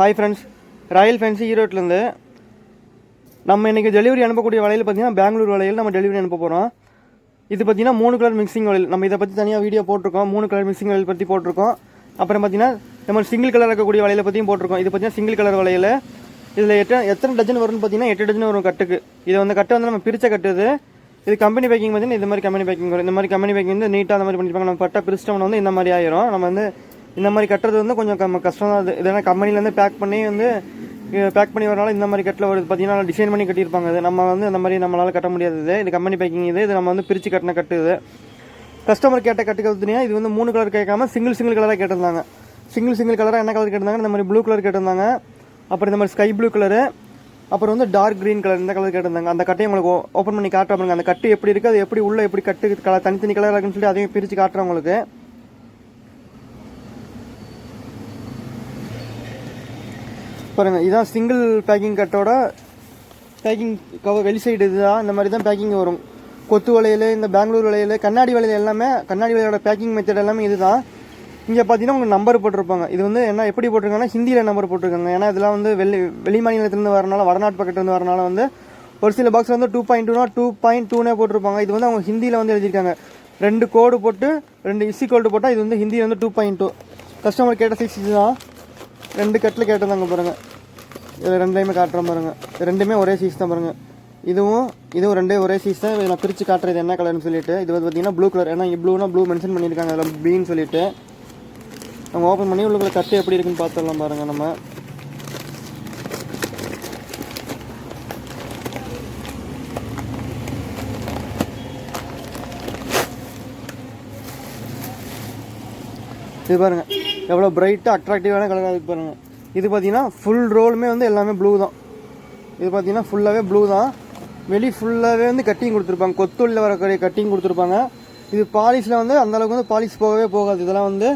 Hi friends royal fancy ஈரோட்லேருந்து நம்ம இன்றைக்கி டெலிவரி அனுப்பக்கூடிய வலையில் பார்த்தீங்கன்னா பெங்களூர் வலையில் நம்ம டெலிவரி அனுப்ப போகிறோம் இது பார்த்தீங்கன்னா மூணு கலர் மிக்சிங் வலையில் நம்ம இதை பற்றி தனியாக வீடியோ போட்டிருக்கோம். மூணு கலர் மிக்சிங் வலையில் பற்றி போட்டிருக்கோம். அப்புறம் பார்த்தீங்கன்னா நம்ம சிங்கிள் கலர் இருக்கக்கூடிய வலையில் பற்றியும் போட்டிருக்கோம். இது பார்த்தீங்கன்னா சிங்கிள் கலர் வலையில். இதில் எட்டு எத்தனை டஜன் வரும்னு பார்த்தீங்கன்னா எட்டு டஜன் வரும் கட்டுக்கு. இது வந்து கட்டு வந்து நம்ம பிரித்த கட்டுது இது. கம்பெனி பேக்கிங் பார்த்திங்கன்னா இந்த மாதிரி கம்பெனி பேக்கிங் வரும். இந்த மாதிரி கம்பெனி பேக்கிங் வந்து நீட்டாக அந்த மாதிரி பண்ணிருப்பாங்க. நம்ம பட்டா பிரிச்சிட்டோம்னா வந்து இந்த மாதிரி ஆயிரும். நம்ம வந்து இந்த மாதிரி கட்டுறது வந்து கொஞ்சம் கம்ம கஷ்டம் தான் அது இதனால் கம்பெனிலேருந்து பேக் பண்ணி வந்து பேக் பண்ணி வரனால இந்த மாதிரி கட்டில் வருது பார்த்தீங்கன்னா டிசைன் பண்ணி கட்டியிருப்பாங்க. இது நம்ம வந்து இந்த மாதிரி நம்மளால் கட்ட முடியாது இது. இது கம்பெனி பேக்கிங் இது. இது நம்ம வந்து பிரித்து கட்டின கட்டு இது. கஸ்டமர் கேட்ட கட்டுக்கிறதுனா இது வந்து மூணு கலர் கேட்காம சிங்கிள் சிங்கிள் கலராக கேட்டிருந்தாங்க. சிங்கிள் சிங்கிள் கலராக என்ன கலர் கேட்டிருந்தாங்க இந்த மாதிரி ப்ளூ கலர் கேட்டிருந்தாங்க. அப்புறம் இந்த மாதிரி ஸ்கை ப்ளூ கலரு அப்புறம் வந்து டார்க் க்ரீன் கலர் இந்த கலர் கேட்டிருந்தாங்க. அந்த கட்டையை உங்களுக்கு ஓப்பன் பண்ணி காட்டுறாங்க அந்த கட்டு எப்படி இருக்குது அது எப்படி உள்ளே எப்படி கட்டு கலர் தனித்தனி கலர் இருக்குன்னு சொல்லி அதையும் பிரித்து காட்டுறேன் உங்களுக்கு. பாருங்க இதுதான் சிங்கிள் பேக்கிங் கட்டோட பேக்கிங் கவர் வெளி சைடு இதுதான் இந்த மாதிரி தான் பேக்கிங் வரும். கொத்து வலையில் இந்த பெங்களூர் வலையில் கண்ணாடி வலையில் எல்லாமே கண்ணாடி வலையோட பேக்கிங் மெத்தட் எல்லாமே இதுதான் இங்கே பார்த்தீங்கன்னா உங்களுக்கு நம்பர் போட்டிருப்பாங்க. இது வந்து என்ன எப்படி போட்டிருக்காங்கன்னா ஹிந்தியில் நம்பர் போட்டிருக்காங்க. ஏன்னா இதெல்லாம் வந்து வெளி வெளி மாநிலத்திலேருந்து வரனால வடநாட்டு பக்கத்துலேருந்து வரனால வந்து ஒரு சில பாக்ஸ் வந்து டூ பாயிண்ட் டூனா டூ பாயிண்ட் டூனே போட்டிருப்பாங்க. இது வந்து அவங்க ஹிந்தியில் வந்து எழுதியிருக்காங்க. ரெண்டு கோடு போட்டு ரெண்டு இசி கோடு போட்டால் இது வந்து ஹிந்தி வந்து டூ பாயிண்ட் டூ கஸ்டமர் கேட்ட சைஸ் இதுதான் ரெண்டு கட்டில் கேட்டிருந்தாங்க பாருங்கள் இது ரெண்டையுமே காட்டுறேன் பாருங்கள் ரெண்டுமே ஒரே சைஸ் தான் பாருங்கள் இதுவும் இதுவும் ரெண்டே ஒரே சைஸ் தான். இதை நான் பிரித்து காட்டுறது என்ன கலர்னு சொல்லிட்டு. இது வந்து பார்த்தீங்கன்னா ப்ளூ கலர் ஏன்னா ப்ளூனா ப்ளூ மென்ஷன் பண்ணியிருக்காங்க. அதில் ப்ளீன்னு சொல்லிட்டு. நம்ம ஓப்பன் பண்ணி உள்ளுக்குள்ள கட்டு எப்படி இருக்குன்னு பார்த்துடலாம் பாருங்கள் நம்ம. இது பாருங்க. எவ்வளோ பிரைட்டாக அட்ராக்டிவான கலராக இருக்கு பாருங்க. இது பார்த்தீங்கன்னா ஃபுல் ரோலுமே வந்து எல்லாமே ப்ளூ தான். இது பார்த்தீங்கன்னா ஃபுல்லாகவே ப்ளூ தான். வெளி ஃபுல்லாகவே வந்து கட்டிங் கொடுத்துருப்பாங்க. கொத்துள்ள வரக்கூடிய கட்டிங் கொடுத்துருப்பாங்க. இது பாலிஷில் வந்து அந்தளவுக்கு வந்து பாலிஷ் போகவே போகாது. இதெல்லாம் வந்து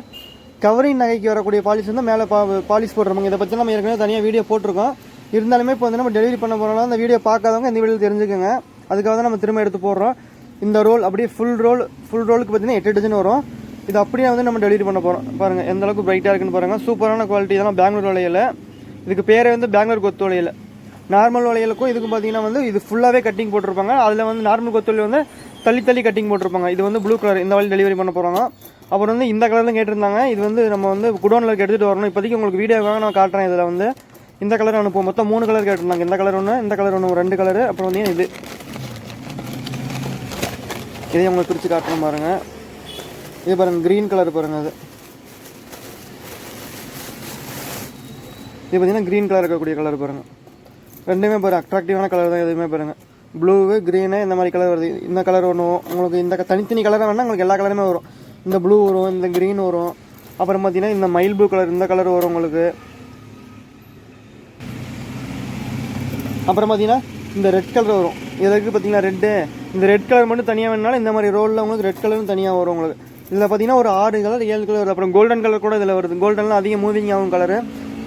கவரிங் நகைக்கு வரக்கூடிய பாலிஷ் வந்து மேலே பா பாலிஷ் போடுறவங்க இதை பற்றி நம்ம ஏற்கனவே தனியாக வீடியோ போட்டிருக்கோம். இருந்தாலுமே இப்போ வந்து நம்ம டெலிவரி பண்ண போகிறோம்னா அந்த வீடியோ பார்க்காதவங்க இந்த வீடியோ தெரிஞ்சுக்கோங்க. அதுக்காக தான் நம்ம திரும்ப எடுத்து போடுறோம். இந்த ரோல் அப்படியே ஃபுல் ரோல் ஃபுல் ரோலுக்கு பார்த்தீங்கன்னா எட்டு டஜன் வரும். இது அப்படியே வந்து நம்ம டெலிவரி பண்ண போகிறோம் பாருங்கள் எந்த அளவுக்கு பிரைட்டாக இருக்குன்னு பாருங்கள் சூப்பரான குவாலிட்டி இதெல்லாம் பெங்களூர் வளையல் இதுக்கு பேரே வந்து பெங்களூர் கொத்து வளையல். நார்மல் வளையலுக்கும் இதுக்கும் பார்த்தீங்கன்னா வந்து இது ஃபுல்லாகவே கட்டிங் போட்டிருப்பாங்க. அதில் வந்து நார்மல் கொத்து வந்து தள்ளி தள்ளி கட்டிங் போட்டிருப்பாங்க. இது வந்து ப்ளூ கலர் இந்த வழி டெலிவரி பண்ண போகிறாங்க அப்புறம் வந்து இந்த கலர்லாம் கேட்டிருந்தாங்க. இது வந்து நம்ம வந்து குடோனில் எடுத்துகிட்டு வரணும். இப்போதைக்கு உங்களுக்கு வீடியோவாக நான் காட்டுறேன் இதில் வந்து. இந்த கலர் அனுப்புவோம். மொத்தம் மூணு கலர் கேட்டிருந்தாங்க. இந்த கலர் ஒன்று இந்த கலர் ஒன்று ரெண்டு கலரு அப்புறம் வந்து இது. இதையும் உங்களுக்கு பிரித்து காட்டணும் பாருங்கள் இது பாருங்க க்ரீன் கலர் பாருங்க அது. இது பார்த்தீங்கன்னா க்ரீன் கலர் இருக்கக்கூடிய கலர் பாருங்கள் ரெண்டுமே பாருங்கள் அட்ராக்டிவான கலர் தான் எதுவுமே பாருங்கள் ப்ளூவு க்ரீனு இந்த மாதிரி கலர் வருது. இந்த கலர் ஒன்று உங்களுக்கு இந்த தனித்தனி கலராக வேணால் உங்களுக்கு எல்லா கலருமே வரும். இந்த ப்ளூ வரும் இந்த க்ரீன் வரும். அப்புறம் பார்த்தீங்கன்னா இந்த மயில் ப்ளூ கலர் இந்த கலர் வரும் உங்களுக்கு. அப்புறம் பார்த்தீங்கன்னா இந்த ரெட் கலர் வரும். எதுக்கு பார்த்தீங்கன்னா ரெட்டு இந்த ரெட் கலர் மட்டும் தனியாக வேணுனாலும் இந்த மாதிரி ரோலில் உங்களுக்கு ரெட் கலரும் தனியாக வரும் உங்களுக்கு. இதில் பார்த்தீங்கன்னா ஒரு ஆறு கலர் ஏழு கலர் அப்புறம் கோல்டன் கலர் கூட இதில் வருது. கோல்டன்லாம் அதிகம் மூவிங் ஆகும் கலரு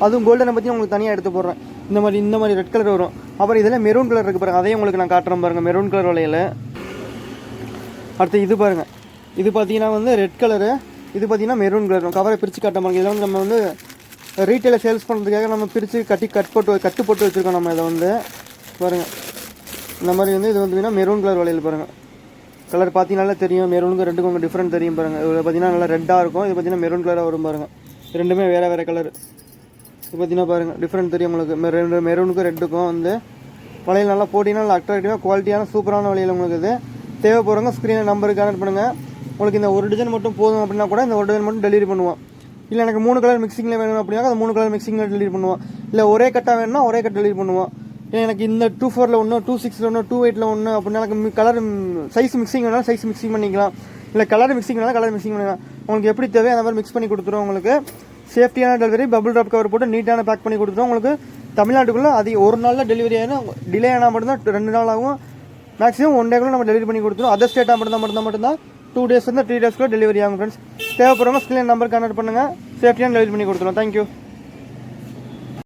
அதுவும் கோல்டனை பற்றி உங்களுக்கு தனியாக எடுத்து போடுறேன். இந்த மாதிரி இந்த மாதிரி ரெட் கலர் வரும். அப்புறம் இதில் மெரூன் கலர் இருக்குது பாருங்கள் அதையும் உங்களுக்கு நான் காட்டுறேன் பாருங்கள் மெரூன் கலர் வளையல். அடுத்து இது பாருங்கள் இது பார்த்தீங்கன்னா வந்து ரெட் கலரு இது பார்த்தீங்கன்னா மெரூன் கலர் கவரை பிரித்து காட்ட பாருங்க இதெல்லாம் நம்ம வந்து ரீட்டைலில் சேல்ஸ் பண்ணுறதுக்காக நம்ம பிரித்து கட்டி கட் போட்டு கட்டு போட்டு வச்சுருக்கோம் நம்ம இதை வந்து. பாருங்கள் இந்த மாதிரி வந்து இது வந்து மெரூன் கலர் வளையல் பாருங்கள் கலர் பார்த்தீங்கன்னா தெரியும். மெரூனுக்கு ரெண்டுக்கும் கொஞ்சம் டிஃப்ரெண்ட் தெரியும் பாருங்கள் இது பார்த்தீங்கன்னா நல்லா ரெட்டாக இருக்கும். இது பார்த்தீங்கன்னா மெரூன் கலராக வரும் பாருங்கள் ரெண்டுமே வேறு வேறு கலர் இது பார்த்தீங்கன்னா பாருங்கள் டிஃப்ரெண்ட் தெரியும் உங்களுக்கு. மெ- ரெண்டு மெரூனுக்கும் ரெட்டுக்கும் வந்து வளையல் நல்லா போட்டிங்கன்னா நல்லா அட்ராக்டிவாக குவாலிட்டியான சூப்பரான வளையல் உங்களுக்கு இது. தேவைப்படுறவங்க ஸ்க்ரீனில் நம்பருக்கு கனெக்ட் பண்ணுங்கள் உங்களுக்கு இந்த ஒரு டிசைன் மட்டும் போதும் அப்படின்னா கூட இந்த ஒரு டிசைன் மட்டும் டெலிவரி பண்ணுவோம். இல்லை எனக்கு மூணு கலர் மிக்சிங்கில் வேணும் அப்படின்னா அந்த மூணு கலர் மிக்சிங்கில் டெலிவரி பண்ணுவோம். இல்லை ஒரே கட்டாக வேணும்னா ஒரே கட் டெலிவரி பண்ணுவோம். எனக்கு இந்த டூ ஃபோரில் ஒன்று டூ சிக்ஸில் ஒன்று டூ எயிட்டில் ஒன்று அப்படின்னா எனக்கு கலர் சைஸ் மிக்சிங் வேணாலும் சைஸ் மிக்சிங் பண்ணிக்கலாம். இல்லை கலர் மிக்சிங் வேணாலும் கலர் மிக்சிங் பண்ணிக்கலாம். உங்களுக்கு எப்படி தேவையோ அந்த மாதிரி மிக்ஸ் பண்ணி கொடுத்துருவோம் உங்களுக்கு. சேஃப்டியான டெலிவரி பபுள் ட்ராப் கவர் போட்டு நீட்டான பேக் பண்ணி கொடுத்துருவோம் உங்களுக்கு தமிழ்நாட்டுக்குள்ளே அதிக ஒரு நாளில் டெலிவரி ஆகிடும் டிலே ஆனால் மட்டும்தான் ரெண்டு நாள் ஆகும். மேக்ஸிமம் ஒன் டேக்குள்ள நம்ம டெலிவரி பண்ணி கொடுத்துருவோம் அதர் ஸ்டேட்டாக மட்டும்தான் மட்டும்தான் மட்டும்தான். டூ டேஸ் வந்து த்ரீ டேஸ்க்குள்ளே டெலிவரி ஆகும் ஃப்ரெண்ட்ஸ் தேவைப்படுறவங்க ஸ்கிரீன் நம்பர் கனெக்ட் பண்ணுங்கள் சேஃப்டியான டெலிவரி பண்ணி கொடுத்துருவோம் தேங்க்யூ